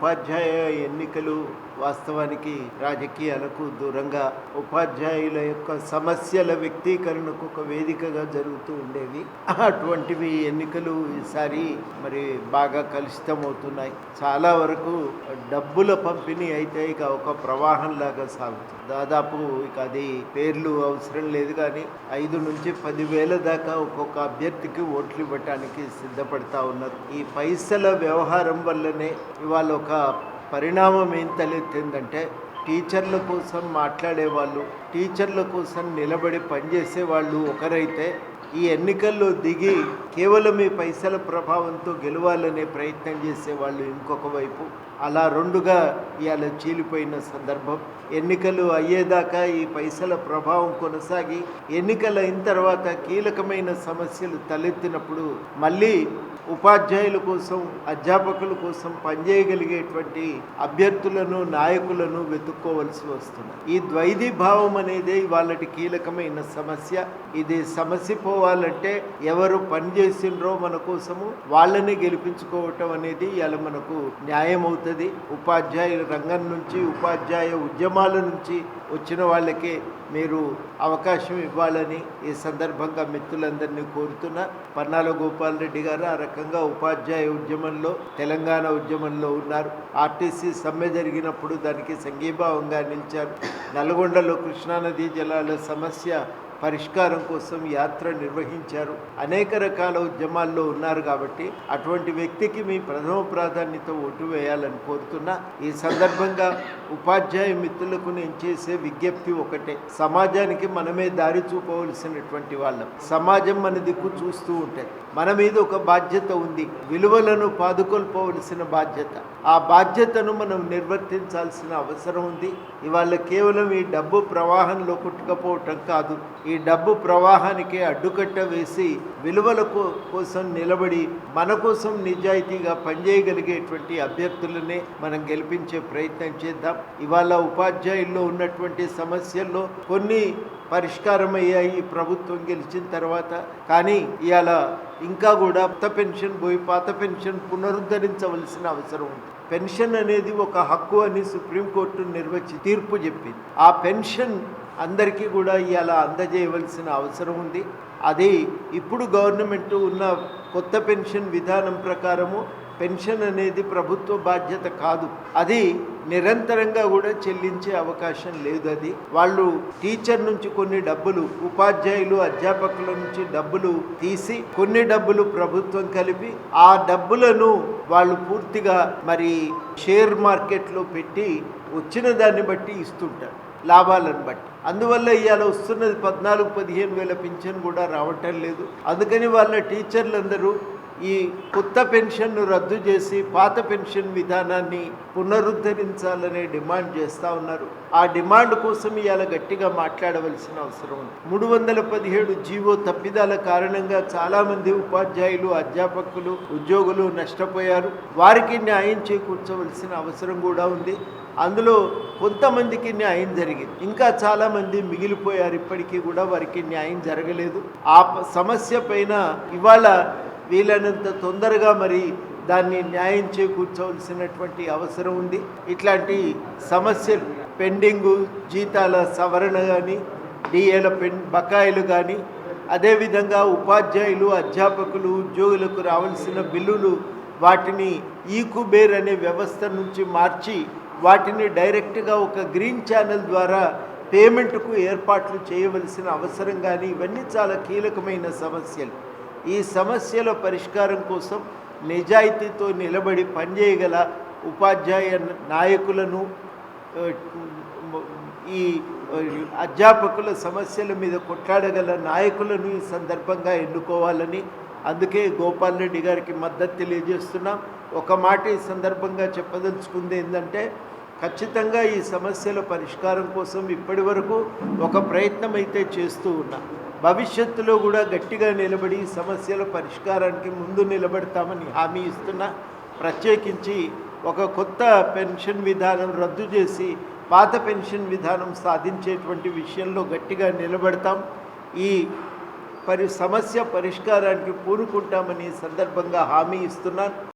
ఉపాధ్యాయ ఎన్నికలు వాస్తవానికి రాజకీయాలకు దూరంగా ఉపాధ్యాయుల యొక్క సమస్యల వ్యక్తీకరణకు ఒక వేదికగా జరుగుతూ ఉండేవి. అటువంటివి ఎన్నికలు ఈసారి మరి బాగా కలుషితమవుతున్నాయి. చాలా వరకు డబ్బుల పంపిణీ అయితే ఇక ఒక ప్రవాహంలాగా సాగుతుంది. దాదాపు ఇక అది పేర్లు అవసరం లేదు కానీ ఐదు నుంచి పదివేల దాకా ఒక్కొక్క అభ్యర్థికి ఓట్లు ఇవ్వటానికి సిద్ధపడతా ఉన్నారు. ఈ పైసల వ్యవహారం వల్లనే ఇవాళ ఒక పరిణామం ఏం తలెత్తిందంటే టీచర్ల కోసం మాట్లాడే వాళ్ళు టీచర్ల కోసం నిలబడి పనిచేసే వాళ్ళు ఒకరైతే ఈ ఎన్నికల్లో దిగి కేవలం ఈ పైసల ప్రభావంతో గెలవాలనే ప్రయత్నం చేసే వాళ్ళు ఇంకొక వైపు. అలా రెండుగా ఇవాళ చీలిపోయిన సందర్భం. ఎన్నికలు అయ్యేదాకా ఈ పైసల ప్రభావం కొనసాగి ఎన్నికలు అయిన తర్వాత కీలకమైన సమస్యలు తలెత్తినప్పుడు మళ్ళీ ఉపాధ్యాయుల కోసం అధ్యాపకుల కోసం పనిచేయగలిగేటువంటి అభ్యర్థులను నాయకులను వెతుక్కోవలసి వస్తుంది. ఈ ద్వైధీ భావం అనేది వాళ్ళకి కీలకమైన సమస్య. ఇది సమస్య పోవాలంటే ఎవరు పనిచేసిండ్రో మన కోసము వాళ్ళని గెలిపించుకోవటం అనేది ఇలా మనకు న్యాయం అవుతుంది ఉపాధ్యాయుల రంగం నుంచి ఉపాధ్యాయ ఉద్యమాల నుంచి వచ్చిన వాళ్ళకే మీరు అవకాశం ఇవ్వాలని ఈ సందర్భంగా మిత్రులందరినీ కోరుతున్నా. పన్నాల గోపాల్ రెడ్డి గారు ఆ రకంగా ఉపాధ్యాయ ఉద్యమంలో తెలంగాణ ఉద్యమంలో ఉన్నారు. ఆర్టీసీ సమ్మె జరిగినప్పుడు దానికి సంఘీభావంగా నిలిచారు. నల్గొండలో కృష్ణానదీ జలాల సమస్య పరిష్కారం కోసం యాత్ర నిర్వహించారు. అనేక రకాల ఉద్యమాల్లో ఉన్నారు కాబట్టి అటువంటి వ్యక్తికి మీ ప్రథమ ప్రాధాన్యత ఓటు వేయాలని కోరుతున్నా. ఈ సందర్భంగా ఉపాధ్యాయ మిత్రులకు నేను చేసే విజ్ఞప్తి ఒకటే. సమాజానికి మనమే దారి చూపవలసినటువంటి వాళ్ళం. సమాజం మన దిక్కు చూస్తూ ఉంటే మన మీద ఒక బాధ్యత ఉంది. విలువలను పాదుకొల్పవలసిన బాధ్యత. ఆ బాధ్యతను మనం నిర్వర్తించాల్సిన అవసరం ఉంది. ఇవాళ కేవలం ఈ డబ్బు ప్రవాహంలో కొట్టుకపోవటం కాదు. ఈ ఈ డబ్బు ప్రవాహానికి అడ్డుకట్ట వేసి విలువల కోసం నిలబడి మన కోసం నిజాయితీగా పనిచేయగలిగేటువంటి అభ్యర్థులనే మనం గెలిపించే ప్రయత్నం చేద్దాం. ఇవాళ ఉపాధ్యాయుల్లో ఉన్నటువంటి సమస్యల్లో కొన్ని పరిష్కారం అయ్యాయి ఈ ప్రభుత్వం గెలిచిన తర్వాత. కానీ ఇవాళ ఇంకా కూడా కొత్త పెన్షన్ పోయి పాత పెన్షన్ పునరుద్ధరించవలసిన అవసరం ఉంది. పెన్షన్ అనేది ఒక హక్కు అని సుప్రీంకోర్టు నిర్వచి తీర్పు చెప్పింది. ఆ పెన్షన్ అందరికీ కూడా ఇవాళ అందజేయవలసిన అవసరం ఉంది. అది ఇప్పుడు గవర్నమెంట్ ఉన్న కొత్త పెన్షన్ విధానం ప్రకారము పెన్షన్ అనేది ప్రభుత్వ బాధ్యత కాదు. అది నిరంతరంగా కూడా చెల్లించే అవకాశం లేదు అది. వాళ్ళు టీచర్ నుంచి కొన్ని డబ్బులు ఉపాధ్యాయులు అధ్యాపకుల నుంచి డబ్బులు తీసి కొన్ని డబ్బులు ప్రభుత్వం కలిపి ఆ డబ్బులను వాళ్ళు పూర్తిగా మరి షేర్ మార్కెట్లో పెట్టి వచ్చిన దాన్ని బట్టి ఇస్తుంటారు లాభాలను బట్టి. అందువల్ల ఇవాళ వస్తున్నది పద్నాలుగు పదిహేను వేల పింఛన్ కూడా రావటం లేదు. అందుకని వాళ్ళ టీచర్లందరూ ఈ కొత్త పెన్షన్ను రద్దు చేసి పాత పెన్షన్ విధానాన్ని పునరుద్ధరించాలనే డిమాండ్ చేస్తూ ఉన్నారు. ఆ డిమాండ్ కోసం ఇవాళ గట్టిగా మాట్లాడవలసిన అవసరం ఉంది. మూడు వందల పదిహేడు జీవో తప్పిదాల కారణంగా చాలామంది ఉపాధ్యాయులు అధ్యాపకులు ఉద్యోగులు నష్టపోయారు. వారికి న్యాయం చేకూర్చవలసిన అవసరం కూడా ఉంది. అందులో కొంతమందికి న్యాయం జరిగింది. ఇంకా చాలామంది మిగిలిపోయారు. ఇప్పటికీ కూడా వారికి న్యాయం జరగలేదు. ఆ సమస్య పైన ఇవాళ వీలైనంత తొందరగా మరి దాన్ని న్యాయం చేకూర్చవలసినటువంటి అవసరం ఉంది. ఇట్లాంటి సమస్యలు పెండింగు జీతాల సవరణ కానీ డిఏల పెన్ బకాయిలు కానీ అదేవిధంగా ఉపాధ్యాయులు అధ్యాపకులు ఉద్యోగులకు రావాల్సిన బిల్లులు వాటిని ఈకుబేర్ అనే వ్యవస్థ నుంచి మార్చి వాటిని డైరెక్ట్గా ఒక గ్రీన్ ఛానల్ ద్వారా పేమెంట్కు ఏర్పాట్లు చేయవలసిన అవసరం కానీ ఇవన్నీ చాలా కీలకమైన సమస్యలు. ఈ సమస్యల పరిష్కారం కోసం నిజాయితీతో నిలబడి పనిచేయగల ఉపాధ్యాయ నాయకులను ఈ అధ్యాపకుల సమస్యల మీద కొట్లాడగల నాయకులను ఈ సందర్భంగా ఎన్నుకోవాలని అందుకే గోపాల్ రెడ్డి గారికి మద్దతు తెలియజేస్తున్నాం. ఒక మాట ఈ సందర్భంగా చెప్పదలుచుకుంది ఏంటంటే ఖచ్చితంగా ఈ సమస్యల పరిష్కారం కోసం ఇప్పటి వరకు ఒక ప్రయత్నం అయితే చేస్తూ ఉన్నాం. భవిష్యత్తులో కూడా గట్టిగా నిలబడి సమస్యల పరిష్కారానికి ముందు నిలబడతామని హామీ ఇస్తున్నా ప్రత్యేకించి ఒక కొత్త పెన్షన్ విధానం రద్దు చేసి పాత పెన్షన్ విధానం సాధించేటువంటి విషయంలో గట్టిగా నిలబడతాం. ఈ పరి సమస్య పరిష్కారానికి పూనుకుంటామని సందర్భంగా హామీ ఇస్తున్నాను.